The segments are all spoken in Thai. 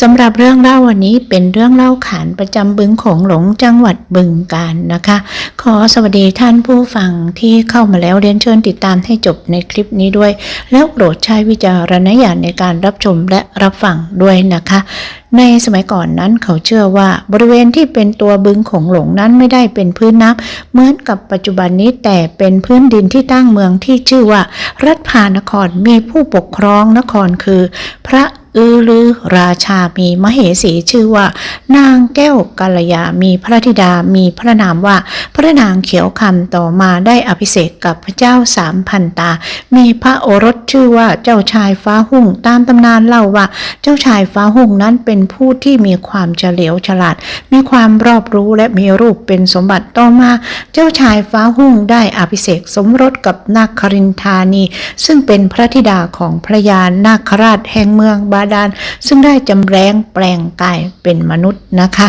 สำหรับเรื่องเล่าวันนี้เป็นเรื่องเล่าขานประจำบึงโของหลงจังหวัดบึงกาฬนะคะ ขอสวัสดีท่านผู้ฟังที่เข้ามาแล้วเรียนเชิญติดตามให้จบในคลิปนี้ด้วย แล้วโปรดใช้วิจารณญาณในการรับชมและรับฟังด้วยนะคะ ในสมัยก่อนนั้นเขาเชื่อว่าบริเวณที่เป็นตัวบึงโของหลงนั้นไม่ได้เป็นพื้นน้ำเหมือนกับปัจจุบันนี้แต่เป็นพื้นดินที่ตั้งเมืองที่ชื่อว่า รัฐพานครมีผู้ปกครองนครคือ พระ อือลือราชามีมเหสีชื่อว่า นางแก้วกัลยา มีพระธิดา มีพระนามว่า พระนางเขียวคำต่อมาได้อภิเษกกับพระเจ้าสามพันตา มีพระโอรสชื่อว่าเจ้าชายฟ้าหุ่ง ตามตำนานเล่าว่า เจ้าชายฟ้าหุ่งนั้นเป็นผู้ที่มีความเฉลียวฉลาด มีความรอบรู้และมีรูปเป็นสมบัติต่อมา เจ้าชายฟ้าหุ่งได้อภิเษกสมรสกับนาครินทานี ซึ่งเป็นพระธิดาของพระยานาคราชแห่งเมืองบาดาล ซึ่งได้จำแรงแปลงกายเป็นมนุษย์นะคะ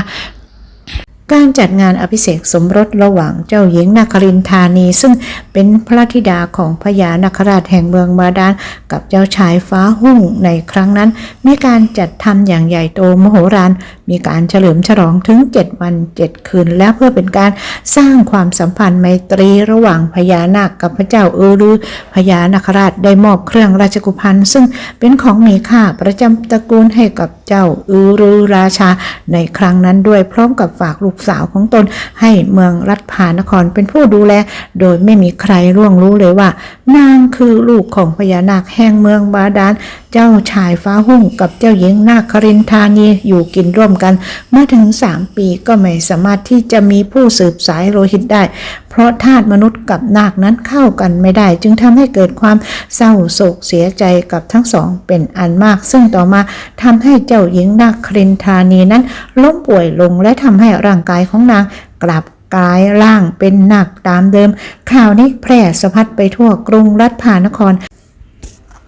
การจัดงานอภิเษกสมรสระหว่างเจ้าหญิงนาครินทานี ซึ่งเป็นพระธิดาของพญานาคราชแห่งเมืองบาดาลกับเจ้าชายฟ้าหุ่งในครั้งนั้น มีการจัดทำอย่างใหญ่โตมโหฬาร มีการเฉลิมฉลองถึง 7 วัน 7 คืน และเพื่อเป็นการสร้างความสัมพันธ์ไมตรีระหว่างพญานาคกับพระเจ้าเออรือ พญานาคราชได้มอบเครื่องราชกุพันธ์ซึ่งเป็นของมีค่าประจำตระกูลให้กับเจ้าอือรือราชาในครั้งนั้นด้วยพร้อมกับฝากลูกสาวของตน ให้เมืองรัฐพานครเป็นผู้ดูแล โดยไม่มีใครร่วงรู้เลยว่า นางคือลูกของพญานาคแห่งเมืองบาดาลเจ้าชายฟ้าหุ่งกับเจ้าหญิงนาครินทานีอยู่กินร่วมกันเมื่อถึงสามปีก็ไม่สามารถที่จะมีผู้สืบสายโลหิตได้ เพราะธาตุมนุษย์กับนาคนั้นเข้ากันไม่ได้ จึงทำให้เกิดความเศร้าโศกเสียใจกับทั้งสองเป็นอันมาก ซึ่งต่อมาทำให้เจ้าหญิงนาครินทานีนั้นล้มป่วยลงและทำให้ร่างกายของนางกลับกลายร่างเป็นหนาคตามเดิม ข่าวนี้แพร่สะพัดไปทั่วกรุงรัฐพานคร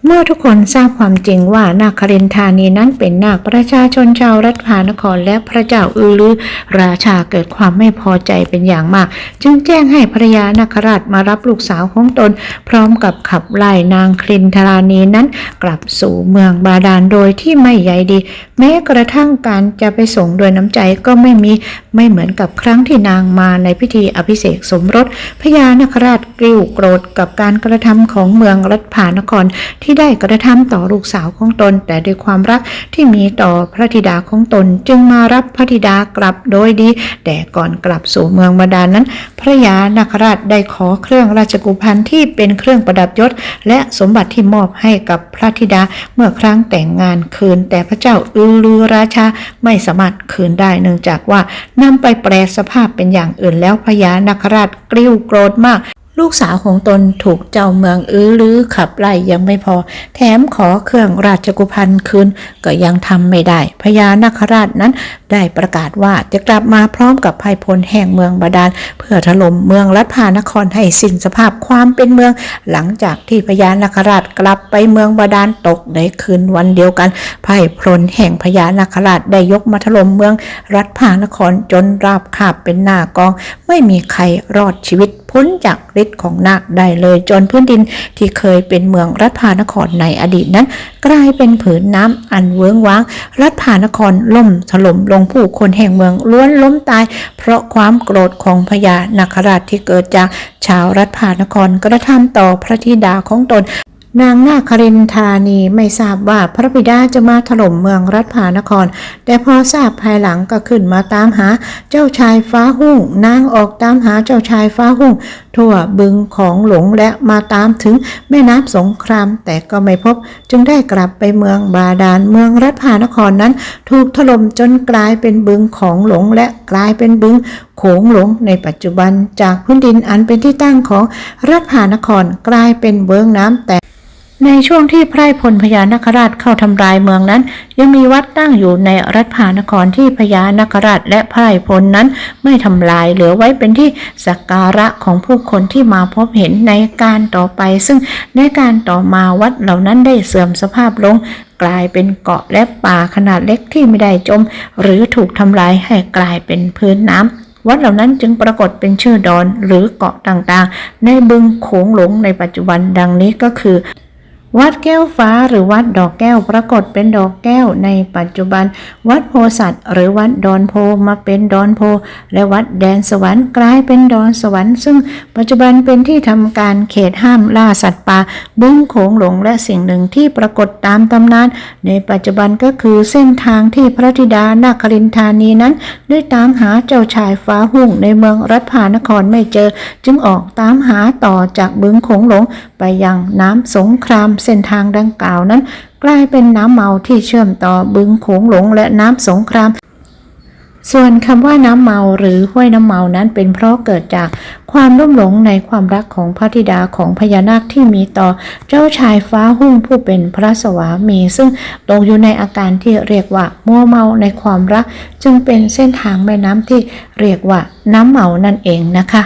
เมื่อทุกคนทราบความจริงว่านาครินทานีนั้นเป็นนาคประชาชนชาวรัฐพานครและพระเจ้าอือลือ ราชาเกิดความไม่พอใจเป็นอย่างมาก จึงแจ้งให้ภรยานาคราชมารับลูกสาวของตน พร้อมกับขับไล่นางครินทรานีนั้นกลับสู่เมืองบาดาลโดยที่ไม่ใยดี แม้กระทั่งการจะไปส่งโดวยน้ำใจก็ไม่มีไม่เหมือนกับครั้งที่นางมาในพิธีอภิเษกสมรสพญานาคราชกริ้วโกรธกับการกระทำของเมืองรัฐพานครที่ได้กระทำต่อลูกสาวของตน แต่ด้วยความรักที่มีต่อพระธิดาของตนจึงมารับพระธิดากลับโดยดี แต่ก่อนกลับสู่เมืองบาดาลนั้น พระยานาคราชได้ขอเครื่องราชกุพันธ์ที่เป็นเครื่องประดับยศ และสมบัติที่มอบให้กับพระธิดาเมื่อครั้งแต่งงานคืน แต่พระเจ้าอือลือราชาไม่สามารถคืนได้เนื่องจากว่านำไปแปลสภาพเป็นอย่างอื่นแล้วพญานาคราชกริ้วโกรธมาก ลูกสาวของตนถูกเจ้าเมืองอื้อลือขับไล่ยังไม่พอ แถมขอเครื่องราชกุพันธ์คืนก็ยังทำไม่ได้ พญานาคราชนั้นได้ประกาศว่าจะกลับมาพร้อมกับภัยพลแห่งเมืองบาดาล เพื่อถล่มเมืองรัฐพานครให้สิ้นสภาพความเป็นเมือง หลังจากที่พญานาคราชกลับไปเมืองบาดาลตกในคืนวันเดียวกันภัยพลแห่งพญานาคราชได้ยกมาถล่มเมืองรัฐพานครจนราบคาบเป็นหน้ากอง ไม่มีใครรอดชีวิตพ้นจากฤทธิ์ของนาคได้เลย จนพื้นดินที่เคยเป็นเมืองรัฐพานครในอดีตนั้น กลายเป็นผืนน้ำอันเวิ้งว้าง รัฐพานครล่มถล่มลงผู้คนแห่งเมืองล้วนล้มตาย เพราะความโกรธของพญานาคราชที่เกิดจากชาวรัฐพานครกระทำต่อพระธิดาของตน นางนาครินทานีไม่ทราบว่าพระบิดาจะมาถล่มเมืองรัฐพานคร แต่พอทราบภายหลังก็ขึ้นมาตามหาเจ้าชายฟ้าหุ่ง นางออกตามหาเจ้าชายฟ้าหุ่ง ทั่วบึงของหลงและมาตามถึงแม่น้ำสงครามแต่ก็ไม่พบ จึงได้กลับไปเมืองบาดาลเมืองรัฐพานครนั้น ถูกถล่มจนกลายเป็นบึงของหลงและกลายเป็นบึงโขงหลงในปัจจุบันจากพื้นดินอันเป็นที่ตั้งของรัฐพานครกลายเป็นเบื้องน้ำแต่ ในช่วงที่ไพร่พลพญานาคราชเข้าทำลายเมืองนั้น ยังมีวัดตั้งอยู่ในรัฐพานครที่พญานาคราชและไพร่พลนั้นไม่ทำลายเหลือไว้เป็นที่สักการะของผู้คนที่มาพบเห็นในการต่อไป ซึ่งในการต่อมาวัดเหล่านั้นได้เสื่อมสภาพลงกลายเป็นเกาะและป่าขนาดเล็กที่ไม่ได้จม หรือถูกทำลายให้กลายเป็นพื้นน้ำวัดเหล่านั้นจึงปรากฏเป็นชื่อดอนหรือเกาะต่างๆ ในบึงโขงหลงในปัจจุบันดังนี้ก็คือ วัดแก้วฟ้าหรือวัดดอกแก้วปรากฏเป็นดอกแก้วในปัจจุบัน วัดโพสัตหรือวัดดอนโพมาเป็นดอนโพ และวัดแดนสวรรค์กลายเป็นดอนสวรรค์ ซึ่งปัจจุบันเป็นที่ทำการเขตห้ามล่าสัตว์ป่าบึ้งโขงหลงและสิ่งหนึ่งที่ปรากฏตามตำนาน ในปัจจุบันก็คือเส้นทางที่พระธิดานาครินทานีนั้น ได้ตามหาเจ้าชายฟ้าหุ่งในเมืองรัฐพานครไม่เจอ จึงออกตามหาต่อจากบึงโขงหลงไปยังน้ำสงครามเส้นทางดังกล่าวนั้น กลายเป็นน้ำเมาที่เชื่อมต่อบึงโขงหลงและน้ำสงครามส่วนคำว่าน้ำเมาหรือห้วยน้ำเมานั้นเป็นเพราะเกิดจากความรุ่มหลงในความรักของพระธิดาของพญานาคที่มีต่อเจ้าชายฟ้าหุ่งผู้เป็นพระสวามี ซึ่งตกอยู่ในอาการที่เรียกว่ามัวเมาในความรัก จึงเป็นเส้นทางแม่น้ำที่เรียกว่าน้ำเมานั่นเองนะคะ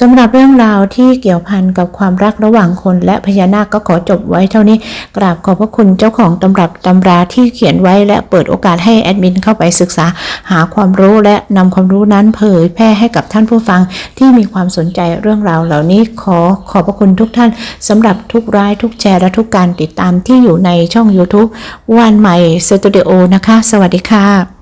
สำหรับเรื่องราวที่เกี่ยวพันกับความรักระหว่างคนและพญานาคก็ขอจบไว้เท่านี้ กราบขอบพระคุณเจ้าของตำรับตำราที่เขียนไว้และเปิดโอกาสให้แอดมินเข้าไปศึกษา หาความรู้และนำความรู้นั้นเผยแพร่ให้กับท่านผู้ฟังที่มีความสนใจเรื่องราวเหล่านี้ขอขอบพระคุณทุกท่านสำหรับทุกรายทุกแชร์และทุกการติดตามที่อยู่ในช่อง YouTube วันใหม่สตูดิโอนะคะ สวัสดีค่ะ